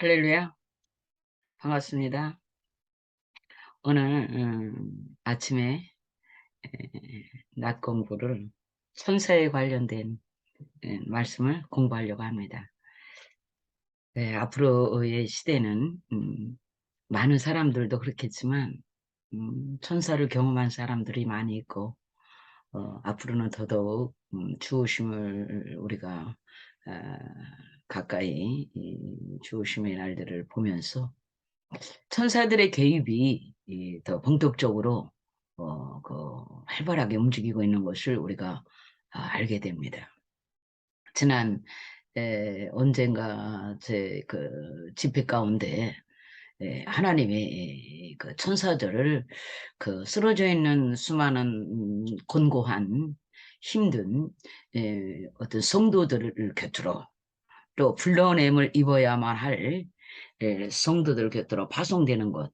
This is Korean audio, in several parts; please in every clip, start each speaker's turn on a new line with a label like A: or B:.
A: 할렐루야. 반갑습니다. 오늘 음, 아침에 에, 낮 공부를 천사에 관련된 에, 말씀을 공부하려고 합니다. 네, 앞으로의 시대는 음, 많은 사람들도 그렇겠지만 음, 천사를 경험한 사람들이 많이 있고 어, 앞으로는 더더욱 음, 주오심을 우리가 아, 가까이 이 주오심의 날들을 보면서 천사들의 개입이 이, 더 본격적으로 어, 그 활발하게 움직이고 있는 것을 우리가 아, 알게 됩니다. 지난 에, 언젠가 제 그 집회 가운데 에, 하나님의 그 천사들을 그 쓰러져 있는 수많은 음, 곤고한 힘든 에, 어떤 성도들을 곁으로 또 불러냄을 입어야만 할 에, 성도들 곁으로 파송되는 것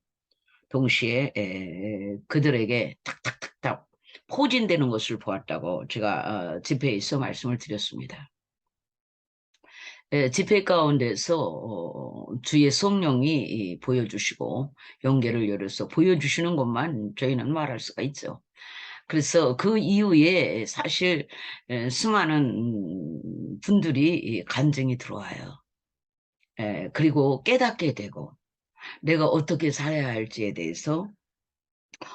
A: 동시에 에, 그들에게 탁탁탁탁 포진되는 것을 보았다고 제가 어, 집회에서 말씀을 드렸습니다. 에, 집회 가운데서 어, 주의 성령이 이, 보여주시고 연계를 열어서 보여주시는 것만 저희는 말할 수가 있죠. 그래서 그 이후에 사실 에, 수많은 분들이 이 간증이 들어와요. 에, 그리고 깨닫게 되고 내가 어떻게 살아야 할지에 대해서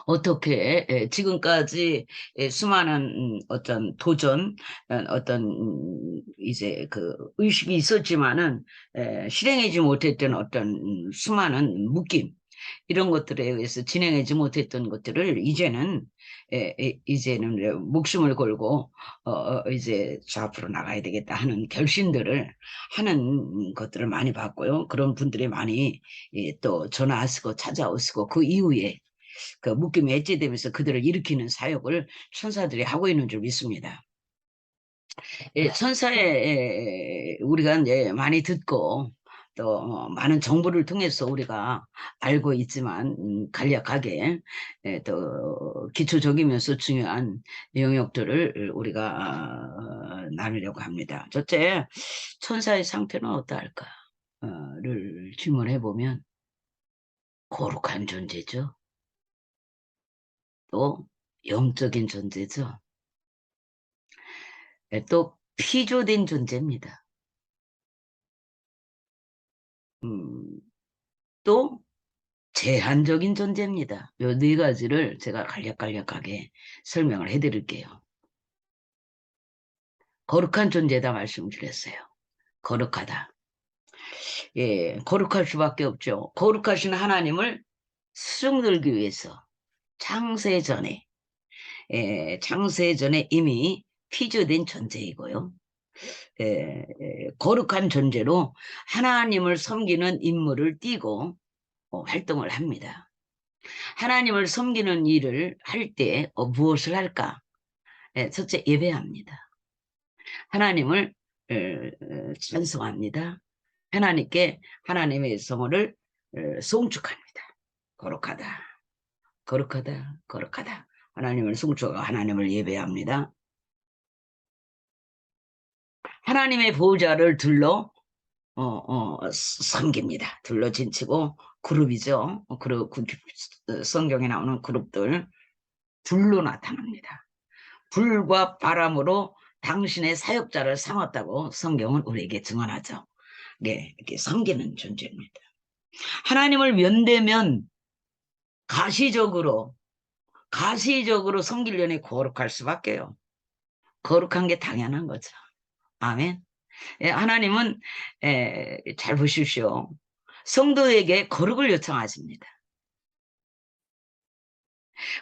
A: 어떻게 에, 지금까지 에, 수많은 음, 어떤 도전 어, 어떤 음, 이제 그 의식이 있었지만은 에, 실행하지 못했던 어떤 음, 수많은 묶임 이런 것들에 의해서 진행하지 못했던 것들을 이제는 에, 에, 이제는 목숨을 걸고 어, 어, 이제 저 앞으로 나가야 되겠다 하는 결심들을 하는 것들을 많이 봤고요. 그런 분들이 많이 예, 또 전화하시고 찾아오시고 그 이후에 그 묶임이 엣지되면서 그들을 일으키는 사역을 천사들이 하고 있는 줄 믿습니다. 예, 천사의 예, 우리가 이제 많이 듣고 또 어, 많은 정보를 통해서 우리가 알고 있지만 음, 간략하게 예, 또 기초적이면서 중요한 영역들을 우리가 어, 나누려고 합니다. 첫째, 천사의 상태는 어떠할까?를 질문해 보면 거룩한 존재죠. 또 영적인 존재죠. 예, 또 피조된 존재입니다. 음, 또 제한적인 존재입니다. 요 네 가지를 제가 간략간략하게 설명을 해드릴게요. 거룩한 존재다 말씀드렸어요. 거룩하다. 예, 거룩할 수밖에 없죠. 거룩하신 하나님을 수정들기 위해서 창세 전에, 예, 창세 전에 이미 피조된 존재이고요. 예, 예, 거룩한 존재로 하나님을 섬기는 임무를 띠고 어, 활동을 합니다. 하나님을 섬기는 일을 할때 어, 무엇을 할까? 예, 첫째 예배합니다. 하나님을 어, 어, 찬송합니다. 하나님께 하나님의 어, 송축합니다. 거룩하다. 거룩하다. 거룩하다. 하나님을 송축하고 하나님을 예배합니다. 하나님의 보호자를 둘러 어, 어, 섬깁니다. 둘러 진치고 그룹이죠. 어, 그룹, 그, 성경에 나오는 그룹들 불로 나타납니다. 불과 바람으로 당신의 사역자를 삼았다고 성경은 우리에게 증언하죠. 네, 이렇게 섬기는 존재입니다. 하나님을 면대면 가시적으로 가시적으로 섬기려니 거룩할 수밖에요. 거룩한 게 당연한 거죠. 아멘. 예, 하나님은 에, 잘 보십시오. 성도에게 거룩을 요청하십니다.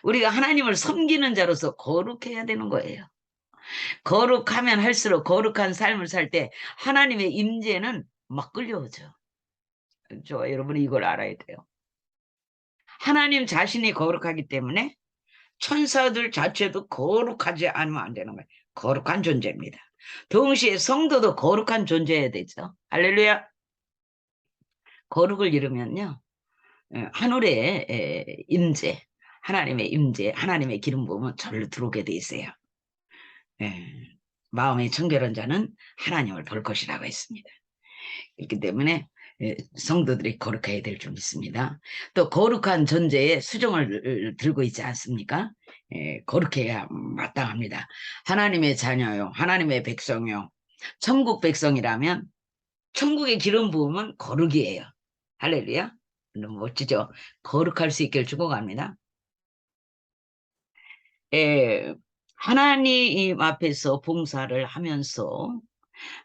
A: 우리가 하나님을 섬기는 자로서 거룩해야 되는 거예요. 거룩하면 할수록 거룩한 삶을 살 때 하나님의 임재는 막 끌려오죠. 저 여러분이 이걸 알아야 돼요. 하나님 자신이 거룩하기 때문에 천사들 자체도 거룩하지 않으면 안 되는 거예요. 거룩한 존재입니다. 동시에 성도도 거룩한 존재여야 되죠. 할렐루야. 거룩을 이루면요. 하늘의 임재, 하나님의 임재, 하나님의 기름 부으면 절로 들어오게 돼 있어요. 마음의 청결한 자는 하나님을 볼 것이라고 했습니다. 그렇기 때문에 예, 성도들이 거룩해야 될 줄 믿습니다. 또 거룩한 존재의 수종을 들고 있지 않습니까? 예, 거룩해야 마땅합니다. 하나님의 자녀요, 하나님의 백성요, 천국 백성이라면 천국의 기름 부음은 거룩이에요. 할렐루야. 너무 멋지죠? 거룩할 수 있기를 축복합니다. 예, 하나님 앞에서 봉사를 하면서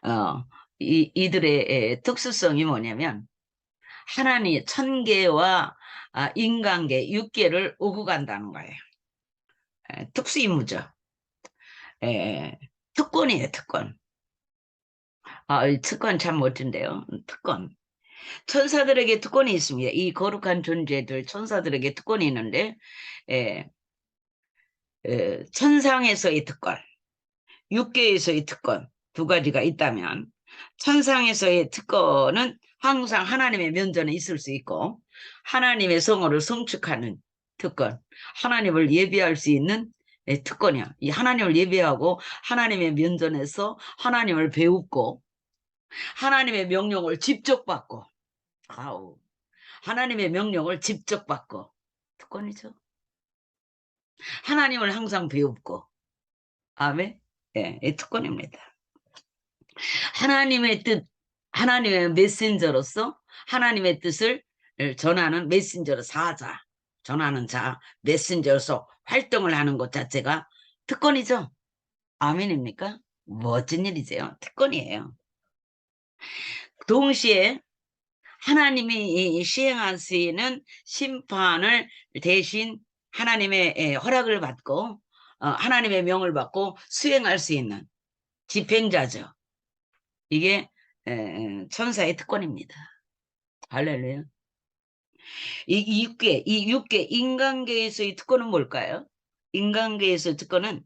A: 어, 이, 이들의 예, 특수성이 뭐냐면 하나님 천계와 아, 인간계 육계를 오고 간다는 거예요. 예, 특수 임무죠. 예, 특권이에요, 특권. 아, 이 특권 참 멋진데요. 특권. 천사들에게 특권이 있습니다. 이 거룩한 존재들 천사들에게 특권이 있는데 예, 예, 천상에서의 특권, 육계에서의 특권 두 가지가 있다면 천상에서의 특권은 항상 하나님의 면전에 있을 수 있고 하나님의 성호를 성축하는 특권, 하나님을 예배할 수 있는 예, 특권이야. 이 하나님을 예배하고 하나님의 면전에서 하나님을 배우고 하나님의 명령을 직접 받고 아우 하나님의 명령을 직접 받고 특권이죠. 하나님을 항상 배우고 아멘 예, 이 특권입니다. 하나님의 뜻 하나님의 메신저로서 하나님의 뜻을 전하는 메신저로 사자 전하는 자 메신저로서 활동을 하는 것 자체가 특권이죠. 아멘입니까? 멋진 일이세요. 특권이에요. 동시에 하나님이 시행하시는 심판을 대신 하나님의 허락을 받고 어, 하나님의 명을 받고 수행할 수 있는 집행자죠. 이게 천사의 특권입니다. 할렐루야. 이 육계, 이 육계 인간계에서의 특권은 뭘까요? 인간계에서의 특권은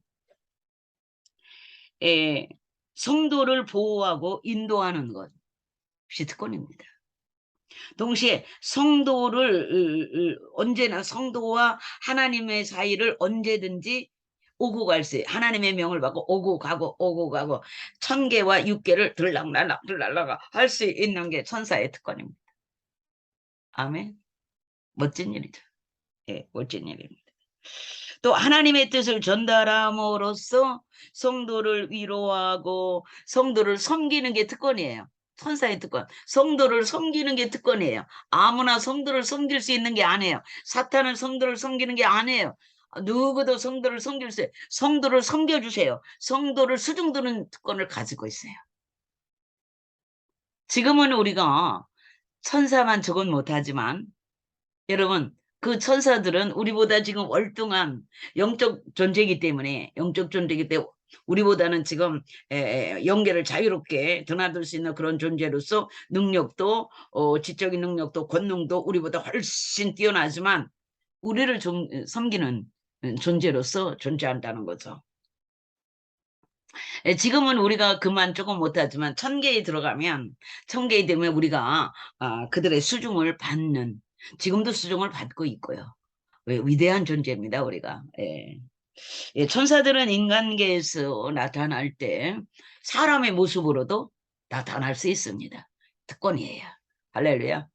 A: 에, 성도를 보호하고 인도하는 것이 특권입니다. 동시에 성도를 언제나 성도와 하나님의 사이를 언제든지 오고 갈 수, 하나님의 명을 받고 오고 가고 오고 가고 천개와 육개를 들락날락 들락날락 할 수 있는 게 천사의 특권입니다. 아멘. 멋진 일이죠. 예, 멋진 일입니다. 또 하나님의 뜻을 전달함으로써 성도를 위로하고 성도를 섬기는 게 특권이에요. 천사의 특권. 성도를 섬기는 게 특권이에요. 아무나 성도를 섬길 수 있는 게 아니에요. 사탄은 성도를 섬기는 게 아니에요. 누구도 성도를 섬길 수, 성도를 섬겨주세요. 성도를 수중드는 특권을 가지고 있어요. 지금은 우리가 천사만 저건 못하지만 여러분 그 천사들은 우리보다 지금 월등한 영적 존재이기 때문에 영적 존재이기 때문에 우리보다는 지금 연계를 자유롭게 드나들 수 있는 그런 존재로서 능력도 어, 지적인 능력도 권능도 우리보다 훨씬 뛰어나지만 우리를 좀 섬기는 존재로서 존재한다는 거죠. 지금은 우리가 그만 조금 못하지만 천계에 들어가면 천계에 되면 우리가 아, 그들의 수중을 받는 지금도 수중을 받고 있고요. 위대한 존재입니다 우리가. 예. 예, 천사들은 인간계에서 나타날 때 사람의 모습으로도 나타날 수 있습니다. 특권이에요. 할렐루야.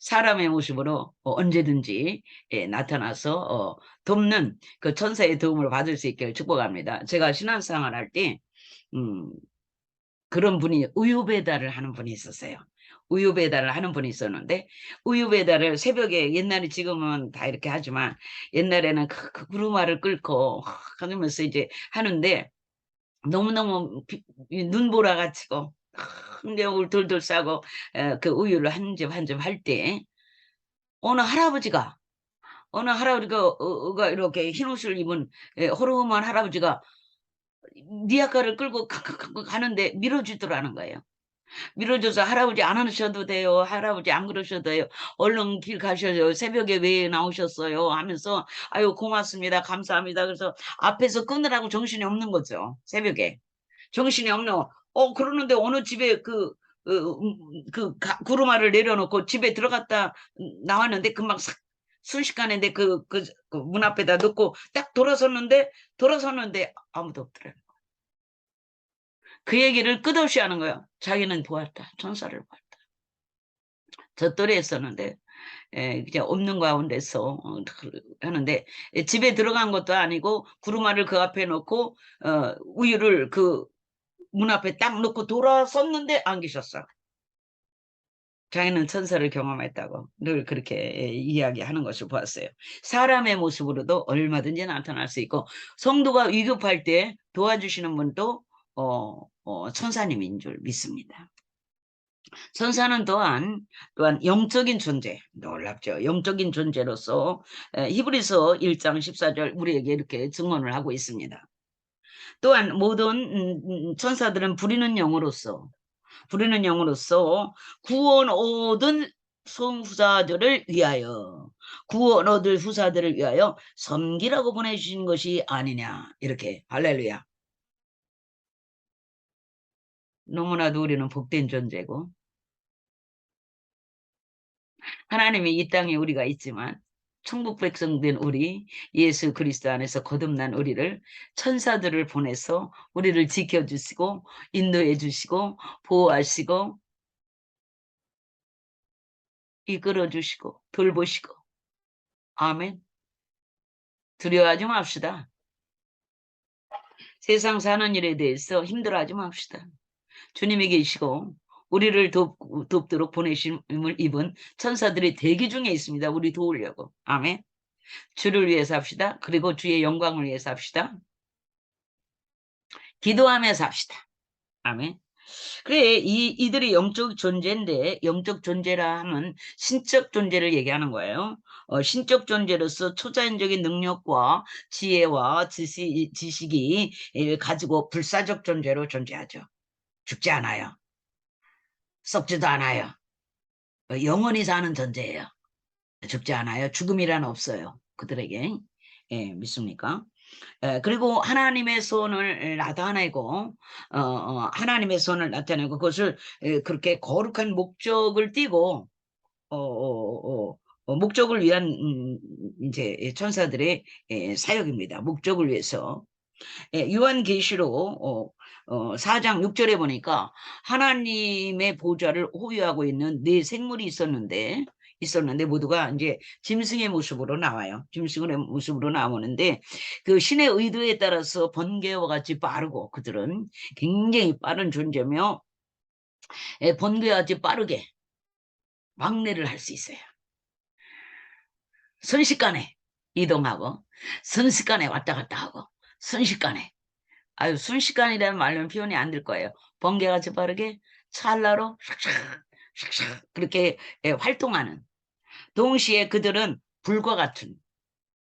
A: 사람의 모습으로 어, 언제든지 예, 나타나서 어, 돕는 그 천사의 도움을 받을 수 있기를 축복합니다. 제가 신앙생활 할때 음, 그런 분이 우유 배달을 하는 분이 있었어요. 우유 배달을 하는 분이 있었는데 우유 배달을 새벽에 옛날에 지금은 다 이렇게 하지만 옛날에는 그, 그 구루마를 끓고 하면서 이제 하는데 너무너무 비, 눈보라 같이고 흥겨울 돌돌 싸고 그 우유를 한 점 한 점 할 때 어느 할아버지가 어느 할아버지가 어, 어 이렇게 흰 옷을 입은 호르몬 할아버지가 니아카를 끌고 가는데 밀어주더라는 거예요. 밀어줘서 할아버지 안 하셔도 돼요. 할아버지 안 그러셔도 돼요. 얼른 길 가셔요. 새벽에 왜 나오셨어요? 하면서 아유 고맙습니다. 감사합니다. 그래서 앞에서 끊으라고 정신이 없는 거죠. 새벽에. 정신이 없는 어 그러는데 어느 집에 그 그, 음, 그 구루마를 내려놓고 집에 들어갔다 나왔는데 금방 싹 순식간에 그, 그, 그 문 앞에다 넣고 딱 돌아섰는데 돌아섰는데 아무도 없더라고요. 그 얘기를 끝없이 하는 거예요. 자기는 보았다. 천사를 보았다. 저 또래였었는데 에, 그냥 없는 가운데서 어, 그- 하는데 에, 집에 들어간 것도 아니고 구루마를 그 앞에 놓고 어, 우유를 그 문 앞에 딱 놓고 돌아섰는데 안 계셨어. 자기는 천사를 경험했다고 늘 그렇게 에, 이야기하는 것을 보았어요. 사람의 모습으로도 얼마든지 나타날 수 있고 성도가 위급할 때 도와주시는 분도 어, 어, 천사님인 줄 믿습니다. 천사는 또한 또한 영적인 존재 놀랍죠. 영적인 존재로서 에, 히브리서 1장 14절 우리에게 이렇게 증언을 하고 있습니다. 또한 모든 음, 음, 천사들은 부리는 영으로서 부리는 영으로서 구원 얻은 성후사들을 위하여 구원 얻을 후사들을 위하여 섬기라고 보내주신 것이 아니냐 이렇게 할렐루야 너무나도 우리는 복된 존재고. 하나님이 이 땅에 우리가 있지만 천국 백성된 우리 예수 그리스도 안에서 거듭난 우리를 천사들을 보내서 우리를 지켜주시고 인도해 주시고 보호하시고 이끌어 주시고 돌보시고. 아멘. 두려워하지 맙시다. 세상 사는 일에 대해서 힘들어하지 맙시다 주님이 계시고 우리를 돕, 돕도록 보내심을 입은 천사들이 대기 중에 있습니다. 우리 도우려고. 아멘. 주를 위해서 합시다. 그리고 주의 영광을 위해서 합시다. 기도하면서 합시다. 아멘. 그래, 이, 이들이 영적 존재인데, 영적 존재라 하면 신적 존재를 얘기하는 거예요. 어, 신적 존재로서 초자연적인 능력과 지혜와 지시, 지식이 예, 가지고 불사적 존재로 존재하죠. 죽지 않아요. 썩지도 않아요. 어, 영원히 사는 존재예요. 죽지 않아요. 죽음이란 없어요. 그들에게. 예, 믿습니까? 예, 그리고 하나님의 손을 나타내고 어, 어, 하나님의 손을 나타내고 그것을 예, 그렇게 거룩한 목적을 띠고 어, 어, 어, 어, 목적을 위한 음, 이제 천사들의 예, 사역입니다. 목적을 위해서 예, 요한계시록 어, 어, 4장 6절에 보니까 하나님의 보좌를 호위하고 있는 네 생물이 있었는데 있었는데 모두가 이제 짐승의 모습으로 나와요. 짐승의 모습으로 나오는데 그 신의 의도에 따라서 번개와 같이 빠르고 그들은 굉장히 빠른 존재며 예, 번개와 같이 빠르게 왕래를 할 수 있어요. 순식간에 이동하고 순식간에 왔다 갔다 하고 순식간에 아유 순식간이라는 말로는 표현이 안 될 거예요. 번개같이 빠르게 찰나로 샥샥 샥샥 그렇게 예, 활동하는 동시에 그들은 불과 같은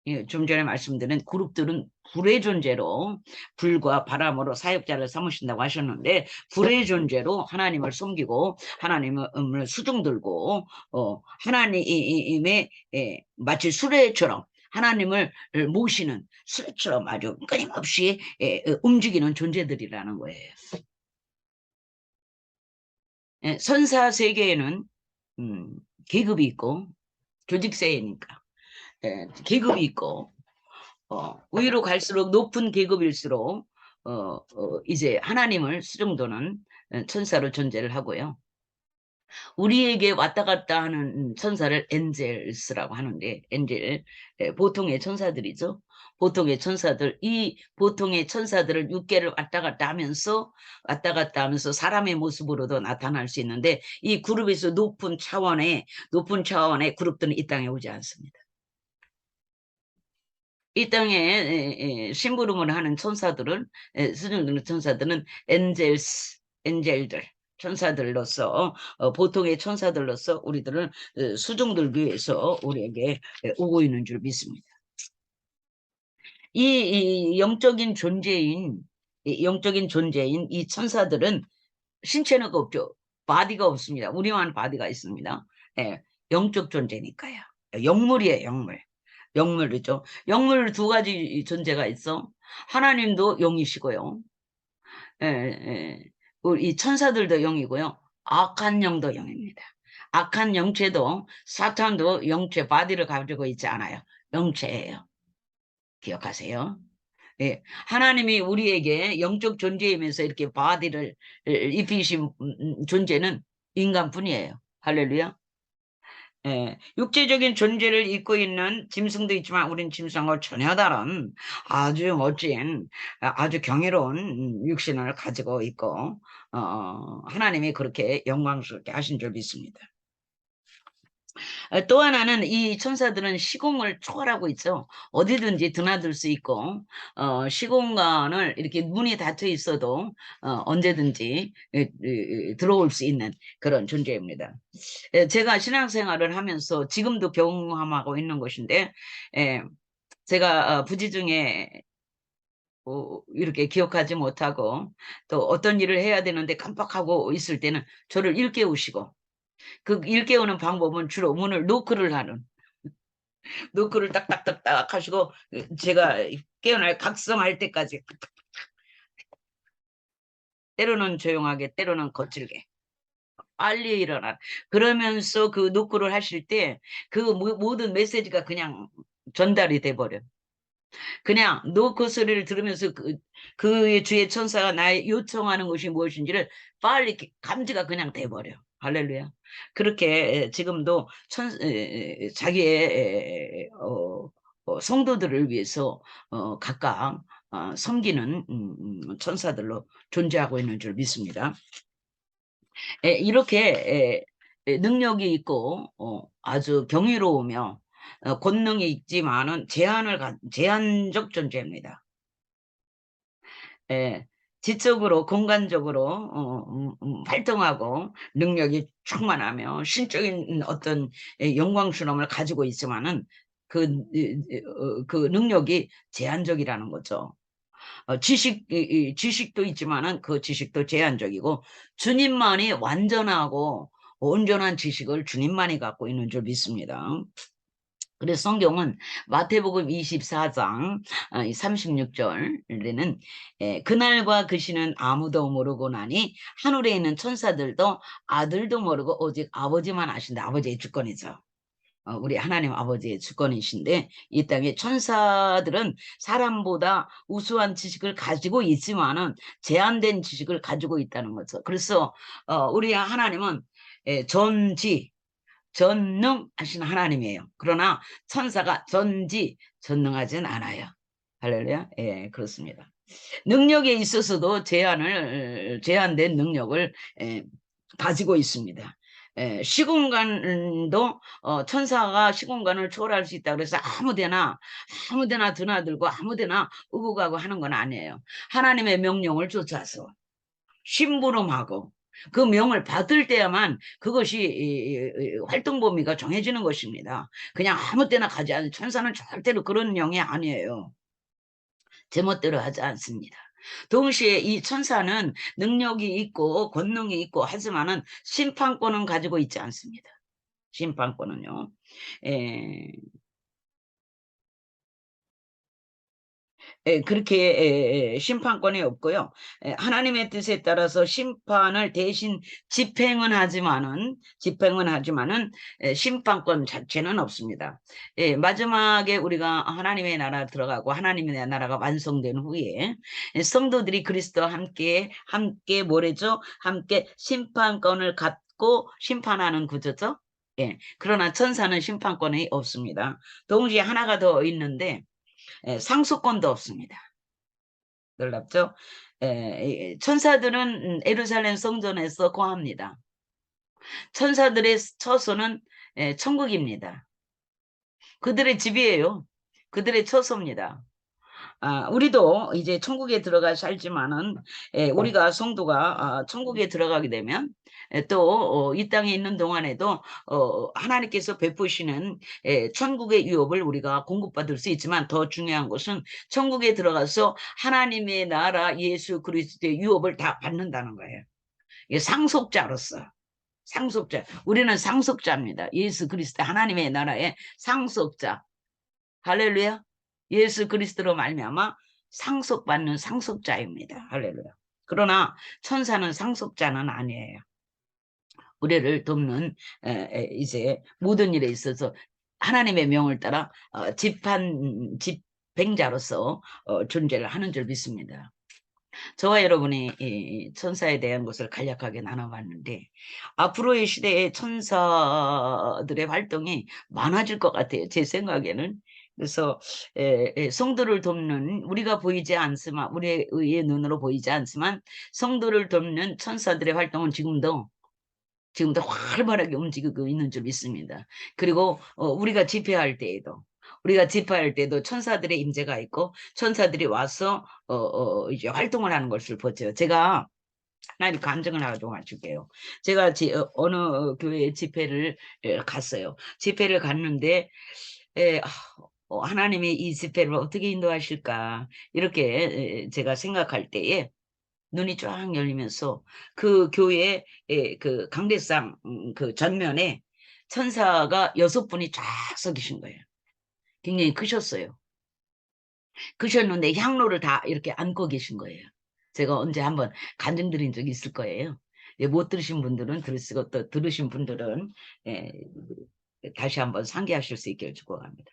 A: 예, 좀 전에 말씀드린 그룹들은 불의 존재로 불과 바람으로 사역자를 삼으신다고 하셨는데 불의 존재로 하나님을 섬기고 하나님을 수중 들고 어, 하나님의 예, 마치 수레처럼 하나님을 모시는 수레처럼 아주 끊임없이 움직이는 존재들이라는 거예요. 예, 선사 세계에는 음, 계급이 있고 조직세니까 예, 계급이 있고 어, 위로 갈수록 높은 계급일수록 어, 어, 이제 하나님을 수정도는 어, 천사로 존재를 하고요. 우리에게 왔다 갔다 하는 천사를 엔젤스라고 하는데 엔젤 예, 보통의 천사들이죠. 보통의 천사들 이 보통의 천사들을 육계를 왔다 갔다 하면서 왔다 갔다 하면서 사람의 모습으로도 나타날 수 있는데 이 그룹에서 높은 차원의 높은 차원의 그룹들은 이 땅에 오지 않습니다. 이 땅에 에, 에, 심부름을 하는 천사들은 에, 수준되는 천사들은 엔젤스 엔젤들 천사들로서 어, 보통의 천사들로서 우리들은 어, 수종들기 위해서 우리에게 에, 오고 있는 줄 믿습니다. 이, 이 영적인 존재인 이 영적인 존재인 이 천사들은 신체는 없죠. 바디가 없습니다. 우리만 바디가 있습니다. 예, 영적 존재니까요. 영물이에요, 영물. 영물이죠. 영물 두 가지 존재가 있어. 하나님도 영이시고요. 예, 예. 우리 천사들도 영이고요. 악한 영도 영입니다. 악한 영체도 사탄도 영체 바디를 가지고 있지 않아요. 영체예요. 기억하세요. 예, 하나님이 우리에게 영적 존재이면서 이렇게 바디를 입히신 존재는 인간뿐이에요. 할렐루야. 예, 육체적인 존재를 입고 있는 짐승도 있지만 우린 짐승과 전혀 다른 아주 멋진 아, 아주 경이로운 육신을 가지고 있고 어, 하나님이 그렇게 영광스럽게 하신 줄 믿습니다. 어, 또 하나는 이 천사들은 시공을 초월하고 있죠. 어디든지 드나들 수 있고 어, 시공간을 이렇게 문이 닫혀 있어도 어, 언제든지 들어올 수 있는 그런 존재입니다. 에, 제가 신앙생활을 하면서 지금도 경험하고 있는 것인데 에, 제가 어, 부지 중에 어, 이렇게 기억하지 못하고 또 어떤 일을 해야 되는데 깜빡하고 있을 때는 저를 일깨우시고 그 일깨우는 방법은 주로 문을 노크를 하는. 노크를 딱딱딱딱 하시고 제가 깨어날 각성할 때까지 때로는 조용하게 때로는 거칠게. 빨리 일어나 그러면서 그 노크를 하실 때 그 모든 메시지가 그냥 전달이 돼 버려 그냥 노크 소리를 들으면서 그, 그의 주의 천사가 나의 요청하는 것이 무엇인지를 빨리 감지가 그냥 돼 버려 할렐루야. 그렇게 지금도 천, 자기의 어, 어, 성도들을 위해서 어, 각각 어, 섬기는 음, 음, 천사들로 존재하고 있는 줄 믿습니다. 에, 이렇게 에, 능력이 있고 어, 아주 경이로우며 어, 권능이 있지만은 제한을 제한적 존재입니다. 에, 지적으로 공간적으로 어, 음, 음, 활동하고 능력이 충만하며 신적인 어떤 영광스러움을 가지고 있지만은 그, 어, 그 능력이 제한적이라는 거죠. 어, 지식, 지식도 있지만은 그 지식도 제한적이고 주님만이 완전하고 온전한 지식을 주님만이 갖고 있는 줄 믿습니다. 그래서 성경은 마태복음 24장 36절에는 어, 그날과 그 시는 아무도 모르고 나니 하늘에 있는 천사들도 아들도 모르고 오직 아버지만 아신다. 아버지의 주권이죠. 어, 우리 하나님 아버지의 주권이신데 이 땅에 천사들은 사람보다 우수한 지식을 가지고 있지만은 제한된 지식을 가지고 있다는 거죠. 그래서 어, 우리 하나님은 전지 전능하신 하나님이에요. 그러나 천사가 전지 전능하진 않아요. 할렐루야. 예, 그렇습니다. 능력에 있어서도 제한을 제한된 능력을 예, 가지고 있습니다. 예, 시공간도 어, 천사가 시공간을 초월할 수 있다 그래서 아무데나 아무데나 드나들고 아무데나 오고 가고 하는 건 아니에요. 하나님의 명령을 쫓아서 심부름하고 그 명을 받을 때야만 그것이 활동 범위가 정해지는 것입니다. 그냥 아무 때나 가지 않는 천사는 절대로 그런 영이 아니에요. 제멋대로 하지 않습니다. 동시에 이 천사는 능력이 있고 권능이 있고 하지만은 심판권은 가지고 있지 않습니다. 심판권은요. 에, 그렇게 심판권이 없고요. 하나님의 뜻에 따라서 심판을 대신 집행은 하지만은 집행은 하지만은 심판권 자체는 없습니다. 마지막에 우리가 하나님의 나라 들어가고 하나님의 나라가 완성된 후에 성도들이 그리스도와 함께 함께 뭐래죠? 함께 심판권을 갖고 심판하는 구조죠. 예. 그러나 천사는 심판권이 없습니다. 동시에 하나가 더 있는데 예, 상속권도 없습니다. 놀랍죠? 예, 천사들은 음, 에루살렘 성전에서 거합니다. 천사들의 처소는 예, 천국입니다. 그들의 집이에요. 그들의 처소입니다. 아, 우리도 이제 천국에 들어가 살지만은 에, 우리가 성도가 아, 천국에 들어가게 되면 또이 어, 땅에 있는 동안에도 어, 하나님께서 베푸시는 에, 천국의 유업을 우리가 공급받을 수 있지만 더 중요한 것은 천국에 들어가서 하나님의 나라 예수 그리스도의 유업을 다 받는다는 거예요. 상속자로서. 상속자. 우리는 상속자입니다. 예수 그리스도 하나님의 나라의 상속자. 할렐루야 예수 그리스도로 말미암아 상속받는 상속자입니다. 할렐루야. 그러나 천사는 상속자는 아니에요. 우리를 돕는 이제 모든 일에 있어서 하나님의 명을 따라 어, 집한 집행자로서 어, 존재를 하는 줄 믿습니다. 저와 여러분이 이 천사에 대한 것을 간략하게 나눠봤는데 앞으로의 시대에 천사들의 활동이 많아질 것 같아요. 제 생각에는. 그래서 에, 에, 성도를 돕는 우리가 보이지 않지만 우리의 눈으로 보이지 않지만 성도를 돕는 천사들의 활동은 지금도 지금도 활발하게 움직이고 있는 줄 믿습니다. 그리고 어, 우리가 집회할 때에도 우리가 집회할 때도 천사들의 임재가 있고 천사들이 와서 어, 어, 이제 활동을 하는 것을 보죠. 제가 하나님 감정을 하고 가줄게요. 제가 지, 어, 어느 교회 집회를 에, 갔어요. 집회를 갔는데 에, 하나님이 이 집회를 어떻게 인도하실까 이렇게 에, 제가 생각할 때에 눈이 쫙 열리면서 그 교회 그 강대상 음, 그 전면에 천사가 여섯 분이 쫙 서 계신 거예요. 굉장히 크셨어요. 크셨는데 향로를 다 이렇게 안고 계신 거예요. 제가 언제 한번 간증드린 적이 있을 거예요. 예, 못 들으신 분들은 들으시고 또 들으신 분들은 예, 다시 한번 상기하실 수 있게 축복합니다.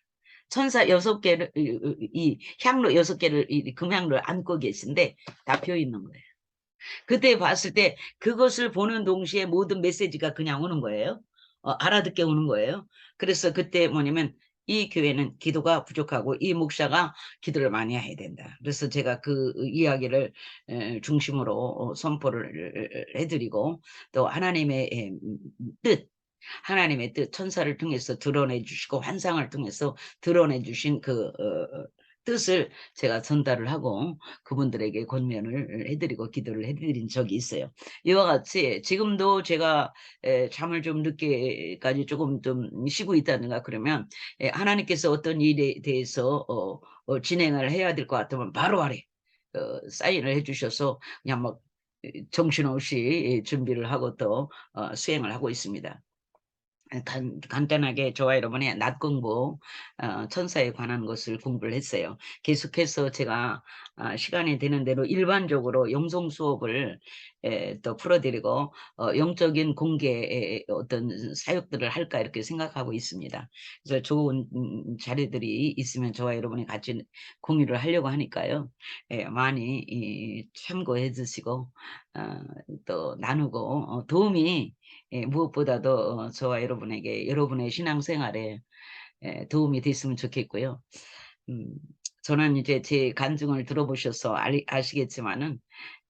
A: 천사 여섯 개를 이 향로 여섯 개를 이 금향로를 안고 계신데 다 펴 있는 거예요. 그때 봤을 때 그것을 보는 동시에 모든 메시지가 그냥 오는 거예요. 어, 알아듣게 오는 거예요. 그래서 그때 뭐냐면 이 교회는 기도가 부족하고 이 목사가 기도를 많이 해야 된다. 그래서 제가 그 이야기를 중심으로 어, 선포를 해드리고 또 하나님의 뜻 하나님의 뜻 천사를 통해서 드러내 주시고 환상을 통해서 드러내 주신 그 어, 뜻을 제가 전달을 하고 그분들에게 권면을 해드리고 기도를 해드린 적이 있어요. 이와 같이 지금도 제가 잠을 좀 늦게까지 조금 좀 쉬고 있다든가 그러면 하나님께서 어떤 일에 대해서 어, 어, 진행을 해야 될 것 같으면 바로 아래 어, 사인을 해주셔서 그냥 막 정신없이 준비를 하고 또 어, 수행을 하고 있습니다. 간, 간단하게 저와 여러분의 낮 공부 어, 천사에 관한 것을 공부를 했어요. 계속해서 제가 어, 시간이 되는 대로 일반적으로 영성 수업을 에, 또 풀어드리고 어, 영적인 공개의 어떤 사역들을 할까 이렇게 생각하고 있습니다. 그래서 좋은 음, 자료들이 있으면 저와 여러분이 같이 공유를 하려고 하니까요. 에, 많이 이, 참고해 주시고 어, 또 나누고 어, 도움이 예, 무엇보다도 어, 저와 여러분에게 여러분의 신앙생활에 예, 도움이 됐으면 좋겠고요. 음, 저는 이제 제 간증을 들어보셔서 알, 아시겠지만은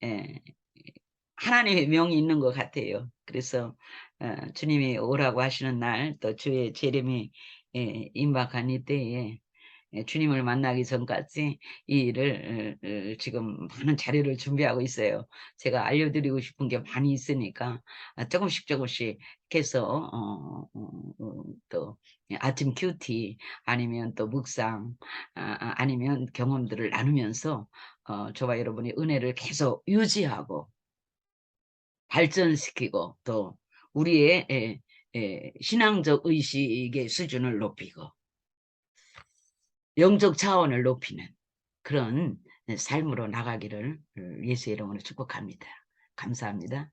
A: 예, 하나님의 명이 있는 것 같아요. 그래서 어, 주님이 오라고 하시는 날 또 주의 재림이 예, 임박한 이때에 예, 주님을 만나기 전까지 이 일을 어, 어, 지금 많은 자료를 준비하고 있어요. 제가 알려드리고 싶은 게 많이 있으니까 아, 조금씩 조금씩 해서 어, 어, 또 아침 큐티 아니면 또 묵상 아, 니면 경험들을 나누면서 저와 여러분의 은혜를 계속 유지하고 발전시키고 또 우리의 에, 에, 신앙적 의식의 수준을 높이고 영적 차원을 높이는 그런 삶으로 나가기를 예수의 이름으로 축복합니다. 감사합니다.